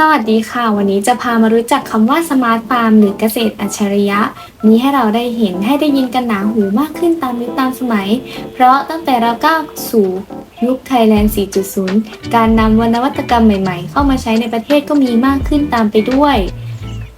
สวัสดีค่ะ วันนี้จะพามารู้จักคำว่าสมาร์ทฟาร์มหรือเกษตรอัจฉริยะ มีให้เราได้เห็นให้ได้ยินกันหนาหูมากขึ้นตามยุคตามสมัย เพราะตั้งแต่เราก้าวสู่ยุคไทยแลนด์ 4.0 การนำวนวัตกรรมใหม่ๆ เข้ามาใช้ในประเทศก็มีมากขึ้นตามไปด้วย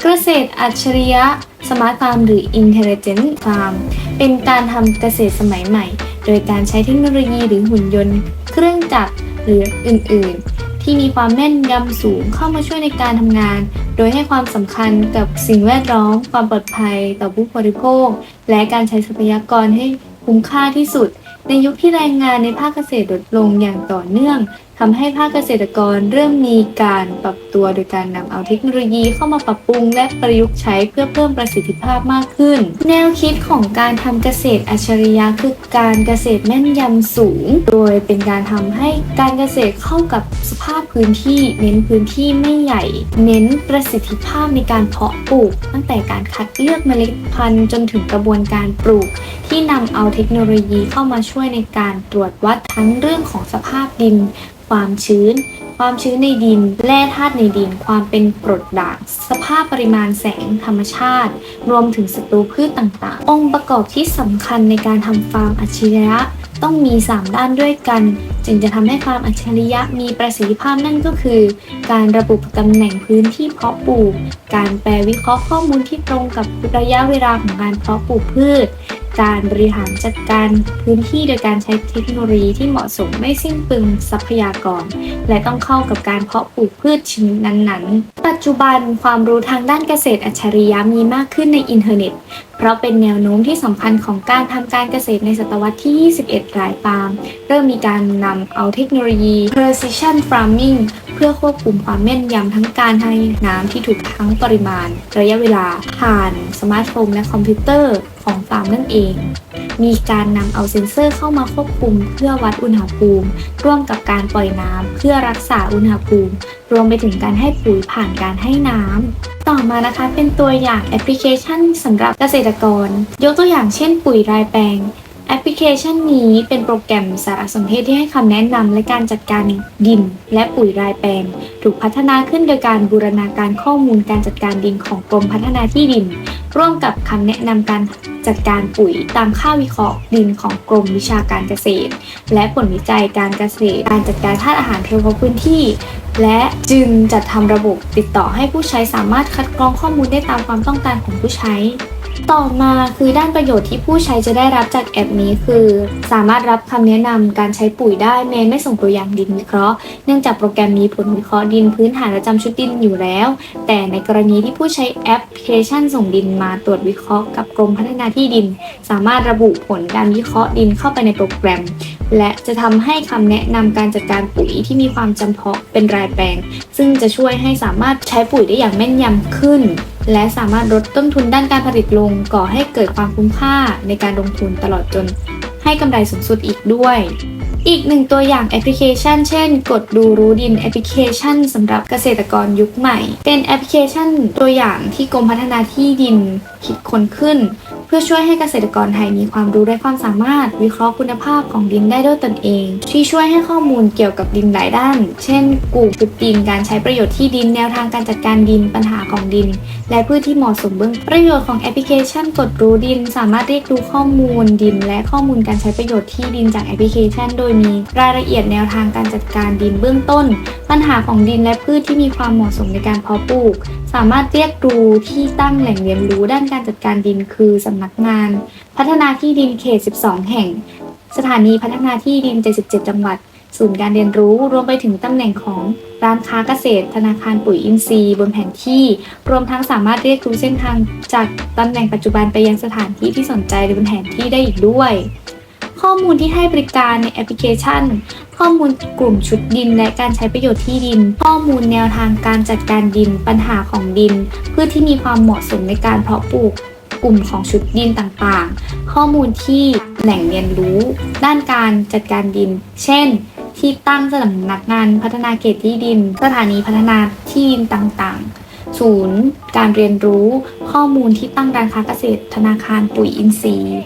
เกษตรอัจฉริยะสมาร์ทฟาร์มหรือ Intelligent Farm เป็นการทำเกษตรสมัยใหม่ โดยการใช้เทคโนโลยีหรือหุ่นยนต์ เครื่องจักรหรืออื่นๆ ที่มีความแม่นยำสูงเข้ามาช่วยในการทำงาน โดยให้ความสำคัญกับสิ่งแวดล้อม ความปลอดภัยต่อผู้บริโภค และการใช้ทรัพยากรให้คุ้มค่าที่สุด ในยุคที่แรงงานในภาคเกษตรลดลงอย่างต่อเนื่อง ทำให้ภาคเกษตรกรเริ่มมีการปรับตัวโดยการนำเอาเทคโนโลยีเข้ามาปรับปรุง และประยุกต์ใช้เพื่อเพิ่มประสิทธิภาพมากขึ้น แนวคิดของการทำเกษตรอัจฉริยะคือการเกษตรแม่นยำสูง โดยเป็นการทำให้การเกษตรเข้ากับสภาพพื้นที่ เน้นพื้นที่ไม่ใหญ่ เน้นประสิทธิภาพในการเพาะปลูก ตั้งแต่การคัดเลือกเมล็ดพันธุ์จนถึงกระบวนการปลูก ที่นำเอาเทคโนโลยีเข้ามาช่วยในการตรวจวัดทั้งเรื่องของสภาพดินความชื้น ความชื้นในดิน แร่ธาตุในดิน ความเป็นกรดด่าง สภาพปริมาณแสงธรรมชาติ รวมถึงศัตรูพืชต่างๆ องค์ประกอบที่สำคัญในการทำฟาร์มอัจฉริยะต้องมี 3 ด้านด้วยกัน จึงจะทำให้ฟาร์มอัจฉริยะมีประสิทธิภาพนั่นก็คือ การระบุตำแหน่งพื้นที่เพาะปลูก การแปลวิเคราะห์ข้อมูลที่ตรงกับระยะเวลาของการเพาะปลูกพืช การบริหารจัดการพื้นที่โดยการใช้เทคโนโลยีที่เหมาะสมไม่สิ้นเปลืองทรัพยากร และต้องเข้ากับการเพาะปลูกพืชชนิดนั้นๆ ปัจจุบันความรู้ทางด้านเกษตรอัจฉริยะมีมากขึ้นในอินเทอร์เน็ต เพราะเป็นแนวโน้มที่สำคัญของการทำการเกษตรในศตวรรษที่ 21 รายปาล์มเริ่มมีการนำเอาเทคโนโลยี precision farming เพื่อควบคุมความแม่นยำทั้งการให้น้ำที่ถูกทั้งปริมาณ ระยะเวลาผ่านสมาร์ทโฟนและคอมพิวเตอร์ ของฟาร์มนั่นเอง มีการนำเอาเซ็นเซอร์เข้ามาควบคุม เพื่อวัดอุณหภูมิ ร่วมกับการปล่อยน้ำเพื่อรักษาอุณหภูมิ รวมไปถึงการให้ปุ๋ยผ่านการให้น้ำต่อมานะคะเป็นตัวอย่างแอปพลิเคชันสำหรับเกษตรกร ยกตัวอย่างเช่นปุ๋ยรายแปลง แอปพลิเคชันนี้เป็นโปรแกรมสารสนเทศที่ให้คำแนะนำและการจัดการดิน และปุ๋ยรายแปลง ถูกพัฒนาขึ้นโดยการบูรณาการข้อมูลการจัดการดินของกรมพัฒนาที่ดิน ร่วมกับคำแนะนำการจัดการปุ๋ยตามค่าวิเคราะห์ดินของกรมวิชาการเกษตร และผลวิจัยการเกษตร การจัดการธาตุอาหารเทวพื้นที่ และจึงจัดทำระบบติดต่อให้ผู้ใช้สามารถคัดกรองข้อมูลได้ตามความต้องการของผู้ใช้ ต่อมาคือด้านประโยชน์ที่ผู้ใช้จะได้รับจากแอปนี้คือ สามารถรับคำแนะนำการใช้ปุ๋ยได้แม้ไม่ส่งตัวอย่างดินวิเคราะห์เนื่องจากโปรแกรมมีผลวิเคราะห์ดินพื้นฐานประจำชุดดินอยู่แล้ว แต่ในกรณีที่ผู้ใช้แอปพลิเคชันส่งดินมาตรวจวิเคราะห์กับกรมพัฒนาที่ดิน สามารถระบุผลการวิเคราะห์ดินเข้าไปในโปรแกรม และจะทำให้คำแนะนำการจัดการปุ๋ยที่มีความจำเพาะเป็นรายแปลง ซึ่งจะช่วยให้สามารถใช้ปุ๋ยได้อย่างแม่นยำขึ้น และสามารถลดต้นทุนด้านการผลิตลง ก่อให้เกิดความคุ้มค่าในการลงทุนตลอดจน ให้กำไรสูงสุดอีกด้วย อีกหนึ่งตัวอย่างแอปพลิเคชัน เช่น กดดูรู้ดินแอปพลิเคชันสำหรับเกษตรกรยุคใหม่ เป็นแอปพลิเคชันตัวอย่างที่กรมพัฒนาที่ดินคิดค้นขึ้น เพื่อช่วยให้เกษตรกรไทยมีความรู้และความสามารถ วิเคราะห์คุณภาพของดินได้ด้วยตนเอง ที่ช่วยให้ข้อมูลเกี่ยวกับดินหลายด้าน เช่นปลูกพืชดินการใช้ประโยชน์ที่ดินแนวทางการจัดการดินปัญหาของดิน และพืชที่เหมาะสมเบื้องประโยชน์ของแอปพลิเคชันกดรู้ดิน สามารถเรียกดูข้อมูลดิน และข้อมูลการใช้ประโยชน์ที่ดินจากแอปพลิเคชัน โดยมีรายละเอียดแนวทางการจัดการดินเบื้องต้น ปัญหาของดินและพืชที่มีความเหมาะสมในการเพาะปลูก สามารถเรียกดูที่ตั้งแหล่งเรียนรู้ด้านการจัดการดินคือสำนักงาน พัฒนาที่ดินเขต 12 แห่ง สถานีพัฒนาที่ดิน 77 จังหวัด ศูนย์การเรียนรู้รวมไปถึงตำแหน่งของร้านค้าเกษตร ธนาคารปุ๋ยอินทรีย์ บนแผนที่ รวมทั้งสามารถเรียกรู้เส้นทางจากตำแหน่งปัจจุบันไปยังสถานที่ที่สนใจบนแผนที่ได้อีกด้วย ข้อมูลที่ให้บริการในแอปพลิเคชัน ข้อมูลกลุ่มชุดดิน และการใช้ประโยชน์ที่ดิน ข้อมูลแนวทางการจัดการดิน ปัญหาของดิน พื่อที่มีความเหมาะสมในการเพาะปลูก กลุ่มของชุดดินต่างๆ ข้อมูลที่แหล่งเรียนรู้ ด้านการจัดการดิน เช่น ที่ตั้งสำนักงานพัฒนาเขตที่ดิน สถานีพัฒนาที่ดินต่างๆ ศูนย์ การเรียนรู้ ข้อมูลที่ตั้งร้านค้าเกษตร ธนาคารปุ๋ยอินทรีย์